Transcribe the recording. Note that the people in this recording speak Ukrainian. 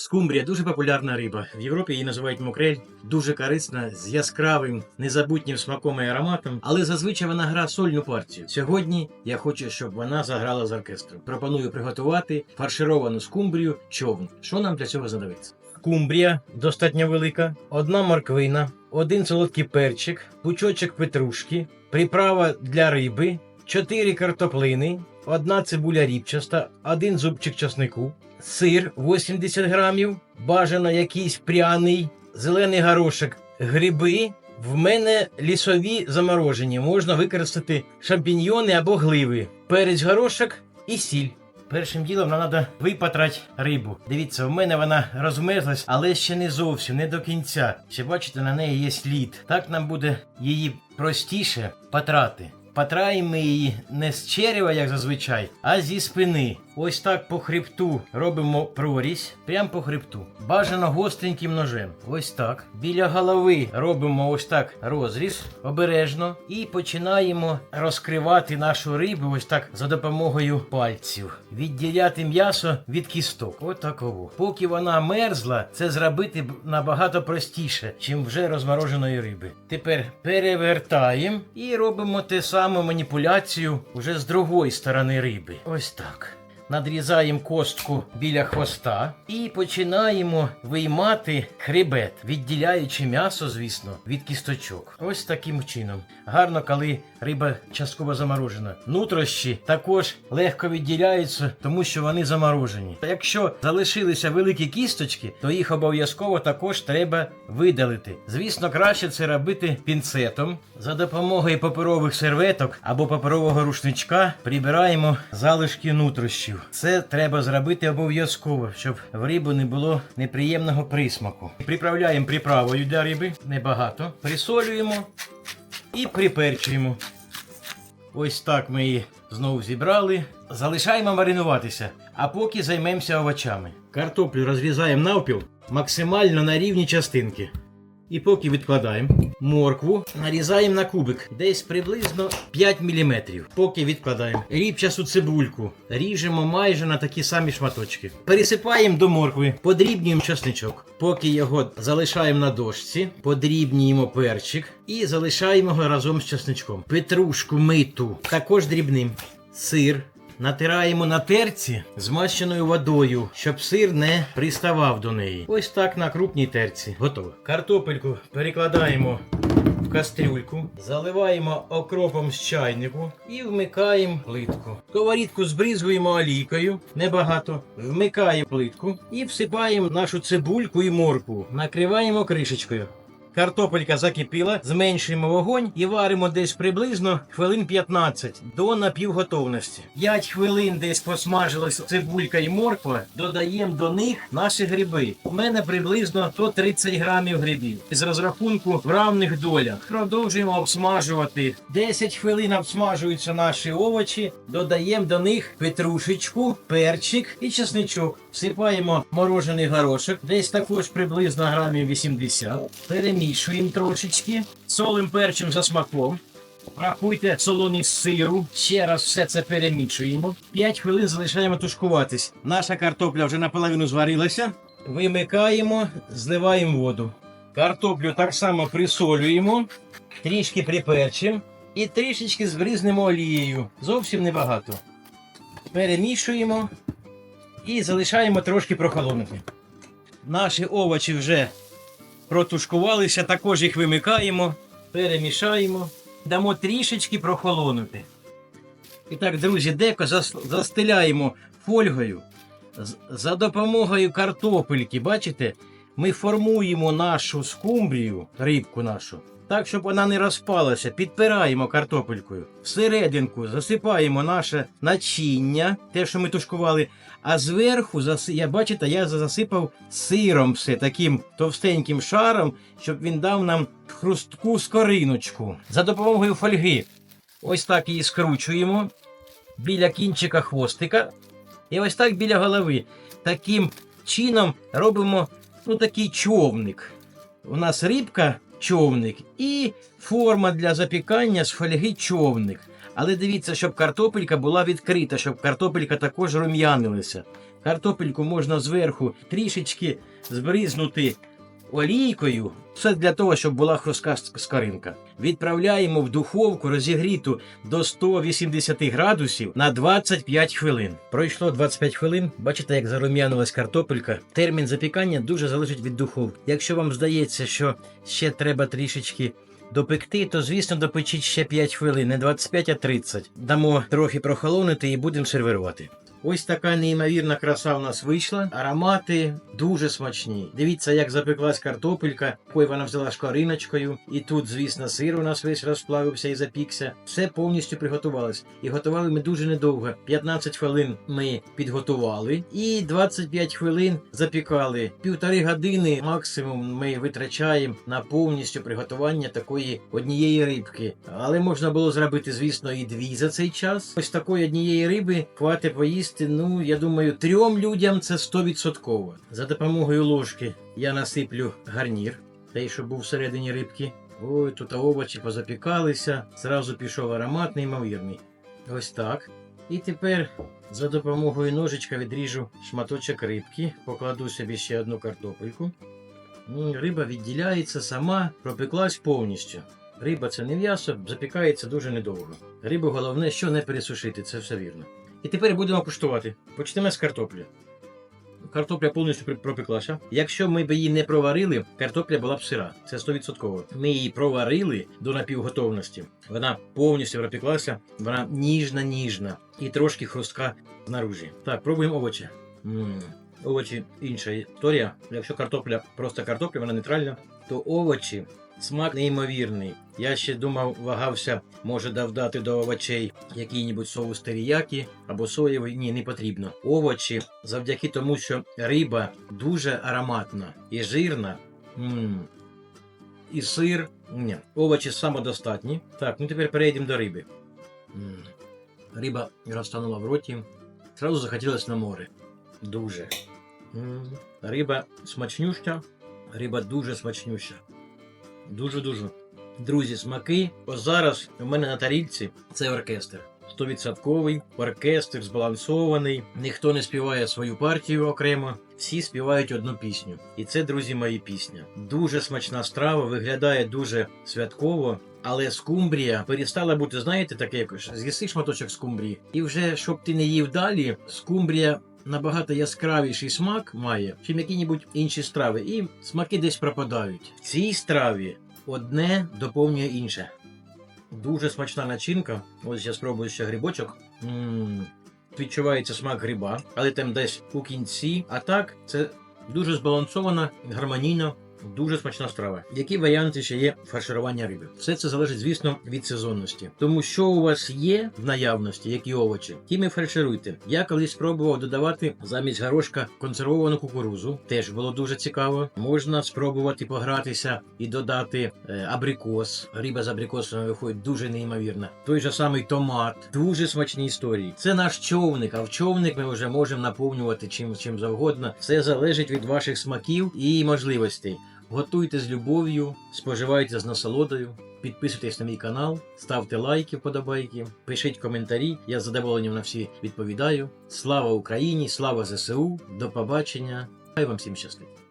Скумбрія дуже популярна риба. В Європі її називають мокрель. Дуже корисна, з яскравим, незабутнім смаком і ароматом, але зазвичай вона гра сольну партію. Сьогодні я хочу, щоб вона заграла з оркестром. Пропоную приготувати фаршировану скумбрію човн. Що нам для цього знадобиться? Скумбрія достатньо велика, одна морквина, один солодкий перчик, пучочок петрушки, приправа для риби, чотири картоплини, одна цибуля ріпчаста, один зубчик часнику, сир 80 грамів, бажано якийсь пряний, зелений горошок, гриби. В мене лісові заморожені. Можна використати шампіньйони або гливи, перець горошок і сіль. Першим ділом нам треба випатрати рибу. Дивіться, в мене вона розмерзлась, але ще не зовсім, не до кінця. Ще бачите, на неї є слід. Так нам буде її простіше патрати. Патраємо її не з черева, як зазвичай, а зі спини. Ось так по хребту робимо прорізь, прямо по хребту. Бажано гостреньким ножем. Ось так. Біля голови робимо ось так розріз обережно і починаємо розкривати нашу рибу ось так за допомогою пальців. Відділяти м'ясо від кісток. Отаково. Поки вона мерзла, це зробити набагато простіше, чим вже розмороженої риби. Тепер перевертаємо і робимо те саму маніпуляцію вже з другої сторони риби. Ось так. Надрізаємо костку біля хвоста і починаємо виймати хребет, відділяючи м'ясо, звісно, від кісточок. Ось таким чином. Гарно, коли риба частково заморожена. Нутрощі також легко відділяються, тому що вони заморожені. Та Якщо залишилися великі кісточки, то їх обов'язково також треба видалити. Звісно, краще це робити пінцетом. За допомогою паперових серветок або паперового рушничка прибираємо залишки нутрощів. Це треба зробити обов'язково, щоб в рибу не було неприємного присмаку. Приправляємо приправою для риби небагато, присолюємо і приперчуємо. Ось так ми її знову зібрали. Залишаємо маринуватися, а поки займемося овочами. Картоплю розрізаємо навпіл максимально на рівні частинки. І поки відкладаємо моркву, нарізаємо на кубик десь приблизно 5 мм. Поки відкладаємо рібчасу цибульку, ріжемо майже на такі самі шматочки. Пересипаємо до моркви, подрібнюємо часничок. Поки його залишаємо на дошці, подрібнюємо перчик і залишаємо його разом з часничком. Петрушку миту також дрібним. Сир Натираємо на терці змащеною водою, щоб сир не приставав до неї. Ось так на крупній терці. Готово. Картопельку перекладаємо в кастрюльку, заливаємо окропом з чайнику і вмикаємо плитку. Сковорідку збризуємо олійкою, небагато. Вмикаємо плитку і всипаємо нашу цибульку і морку. Накриваємо кришечкою. Картопелька закипіла, зменшуємо вогонь і варимо десь приблизно хвилин 15 до напівготовності. 5 хвилин десь посмажилась цибулька і морква, додаємо до них наші гриби. У мене приблизно 130 грамів грибів. З розрахунку в равних долях. Продовжуємо обсмажувати. 10 хвилин обсмажуються наші овочі, додаємо до них петрушечку, перчик і чесничок. Всипаємо морожений горошок, десь також приблизно грамів 80. Перемішуємо трошечки, солим перчим за смаком. Рахуйте солоний з сиру. Ще раз все це перемішуємо. 5 хвилин залишаємо тушкуватись. Наша картопля вже наполовину зварилася. Вимикаємо, зливаємо воду. Картоплю так само присолюємо, трішки приперчимо і трішечки збризнемо олією. Зовсім небагато. Перемішуємо і залишаємо трошки прохолонути. Наші овочі вже протушкувалися, також їх вимикаємо, перемішаємо, дамо трішечки прохолонути. І так, друзі, деко застеляємо фольгою. За допомогою картопельки, бачите, ми формуємо нашу скумбрію, рибку нашу, так, щоб вона не розпалася. Підпираємо картопелькою. Всерединку засипаємо наше начиння, те, що ми тушкували. А зверху, я бачите, я засипав сиром все таким товстеньким шаром, щоб він дав нам хрустку скориночку. За допомогою фольги. Ось так її скручуємо біля кінчика хвостика. І ось так біля голови. Таким чином робимо ну, такий човник. У нас рибка човник і форма для запікання з фольги човник. Але дивіться, щоб картопелька була відкрита, щоб картопелька також рум'янилася. Картопельку можна зверху трішечки збризнути олійкою. Все для того, щоб була хрустка с- скоринка. Відправляємо в духовку розігріту до 180 градусів на 25 хвилин. Пройшло 25 хвилин. Бачите, як зарум'янилась картопелька. Термін запікання дуже залежить від духовки. Якщо вам здається, що ще треба трішечки допекти, то звісно допечіть ще 5 хвилин, не 25, а 30. Дамо трохи прохолонути і будемо сервірувати. Ось така неймовірна краса у нас вийшла. Аромати дуже смачні. Дивіться, як запеклась картопелька, якою вона взяла шкориночкою. І тут, звісно, сир у нас весь розплавився і запікся. Все повністю приготувалось. І готували ми дуже недовго. 15 хвилин ми підготували, і 25 хвилин запікали. Півтори години максимум ми витрачаємо на повністю приготування такої однієї рибки. Але можна було зробити, звісно, і дві за цей час. Ось такої однієї риби хватить поїсти. Ну, я думаю, трьом людям це 100%. За допомогою ложки я насиплю гарнір, той, що був всередині рибки. Ой, тут овочі позапікалися. Зразу пішов аромат неймовірний. Ось так. І тепер за допомогою ножичка відріжу шматочок рибки, покладу собі ще одну картопельку. Риба відділяється сама, пропеклась повністю. Риба це не м'ясо, запікається дуже недовго. Рибу головне, що не пересушити, це все вірно. І тепер будемо куштувати. Почнемо з картоплі. Картопля повністю пропеклася. Якщо ми б її не проварили, картопля була б сира. Це 100%. Ми її проварили до напівготовності. Вона повністю пропеклася, вона ніжна, ніжна і трошки хрустка знаружі. Так, пробуємо овочі. м Овочі інша історія. Якщо картопля просто картопля, вона нейтральна, то овочі смак неймовірний. Я ще думав, вагався, може додати до овочей який-небудь соус теріякі або соєвий. Ні, не потрібно. Овочі завдяки тому, що риба дуже ароматна і жирна. м І сир. Ні, овочі самодостатні. Так, ну тепер перейдемо до риби. м Риба розтанула в роті. Зразу захотілося на море. Дуже. м Риба смачнюща, риба дуже смачнюща. Дуже-дуже. Друзі, смаки. Ось зараз у мене на тарілці це оркестр. Стовідсотковий оркестр збалансований. Ніхто не співає свою партію окремо. Всі співають одну пісню. І це, друзі, мої пісня. Дуже смачна страва, виглядає дуже святково. Але скумбрія перестала бути, знаєте, таке якось. З'їси шматочок скумбрії. І вже, щоб ти не їв далі, скумбрія набагато яскравіший смак має, чим які-небудь інші страви. І смаки десь пропадають. В цій страві одне доповнює інше. Дуже смачна начинка. Ось я спробую ще грибочок. м Відчувається смак гриба, але там десь у кінці. А так, це дуже збалансована, гармонійно, дуже смачна страва. Які варіанти ще є фарширування риби? Все це залежить, звісно, від сезонності. Тому що у вас є в наявності, які овочі, тим і фаршируйте. Я колись спробував додавати замість горошка консервовану кукурузу. Теж було дуже цікаво. Можна спробувати погратися і додати е, абрикос. Риба з абрикосом виходить дуже неймовірна. Той же самий томат. Дуже смачні історії. Це наш човник, а в човник ми вже можемо наповнювати чим, чим завгодно. Все залежить від ваших смаків і можливостей. Готуйте з любов'ю, споживайте з насолодою, підписуйтесь на мій канал, ставте лайки, вподобайки, пишіть коментарі. Я з задоволенням на всі відповідаю. Слава Україні! Слава ЗСУ! До побачення! Хай вам всім щастить!